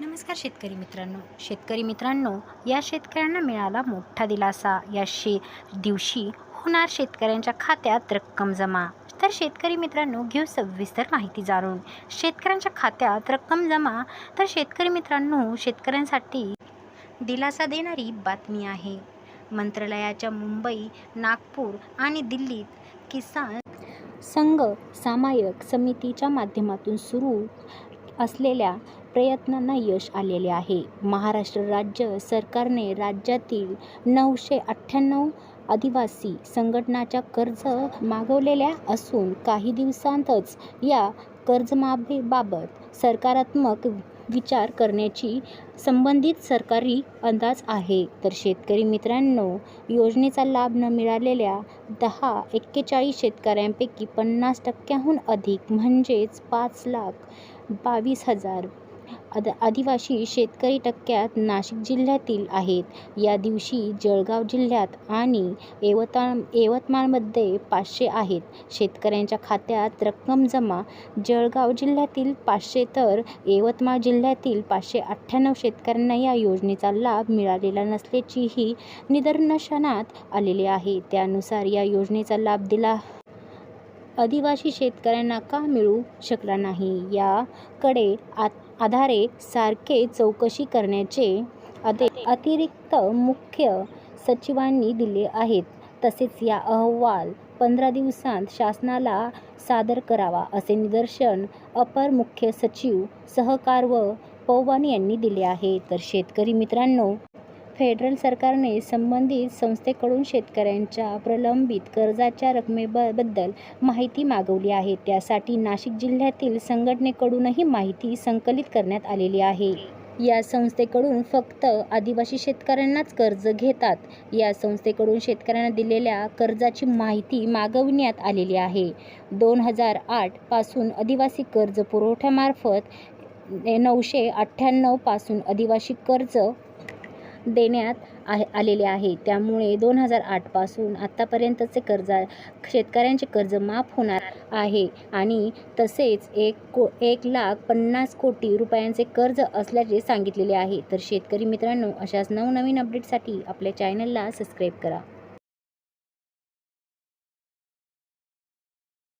नमस्कार शेतकरी मित्रांनो. शेतकरी मित्रांनो या शेतकऱ्यांना मिळाला मोठा दिलासा. या शे दिवशी होणार शेतकऱ्यांच्या खात्यात रक्कम जमा. तर शेतकरी मित्रांनो घेऊ सविस्तर माहिती जाणून. शेतकऱ्यांच्या खात्यात रक्कम जमा. तर शेतकरी मित्रांनो शेतकऱ्यांसाठी दिलासा देणारी बातमी आहे. मंत्रालयाच्या मुंबई नागपूर आणि दिल्लीत किसान संघ सामायक समितीच्या माध्यमातून सुरू असलेल्या प्रयत्नांना यश आलेले आहे. महाराष्ट्र राज्य सरकारने राज्यातील नऊशे अठ्ठ्याण्णव आदिवासी संघटनाच्या कर्ज मागवलेल्या असून काही दिवसांतच या कर्जमाफीबाबत सकारात्मक विचार करण्याची संबंधित सरकारी अंदाज आहे. तर शेतकरी मित्रांनो योजनेचा लाभ न मिळालेल्या दहा एक्केचाळीस शेतकऱ्यांपैकी पन्नास टक्क्याहून अधिक म्हणजेच पाच लाख बावीस हजार आद आदिवासी शेतकरी टक्क्यात नाशिक जिल्ह्यातील आहेत. या दिवशी जळगाव जिल्ह्यात आणि यवतमाळ यवतमाळमध्ये पाचशे आहेत. शेतकऱ्यांच्या खात्यात रक्कम जमा. जळगाव जिल्ह्यातील पाचशे तर यवतमाळ जिल्ह्यातील पाचशे अठ्ठ्याण्णव शेतकऱ्यांना या योजनेचा लाभ मिळालेला नसल्याचीही निदर्शनात आलेले आहे. त्यानुसार या योजनेचा लाभ दिला आदिवासी शेतकऱ्यांना का मिळू शकला नाही? याकडे आ आधारे सारखे चौकशी करण्याचे अदे अतिरिक्त मुख्य सचिवांनी दिले आहेत. तसेच या अहवाल पंधरा दिवसांत शासनाला सादर करावा असे निदर्शन अपर मुख्य सचिव सहकार व पवन यांनी दिले आहे. तर शेतकरी मित्रांनो फेडरल सरकारने संबंधित संस्थेकडून शेतकऱ्यांच्या प्रलंबित कर्जाच्या रकमेबद्दल माहिती मागवली आहे. त्यासाठी नाशिक जिल्ह्यातील संघटनेकडूनही माहिती संकलित करण्यात आलेली आहे. या संस्थेकडून फक्त आदिवासी शेतकऱ्यांनाच कर्ज घेतात. या संस्थेकडून शेतकऱ्यांना दिलेल्या कर्जाची माहिती मागविण्यात आलेली आहे. दोन हजार आठपासून आदिवासी कर्ज पुरवठ्यामार्फत नऊशे अठ्ठ्याण्णवपासून आदिवासी कर्ज देण्यात आहे आलेले आहे. त्यामुळे दोन हजार आठपासून आत्तापर्यंतचे कर्जा शेतकऱ्यांचे कर्ज माफ होणार आहे. आणि तसेच एक को एक लाख पन्नास कोटी रुपयांचे कर्ज असल्याचे सांगितलेले आहे. तर शेतकरी मित्रांनो अशाच नवनवीन अपडेटसाठी आपल्या चॅनलला सबस्क्राईब करा.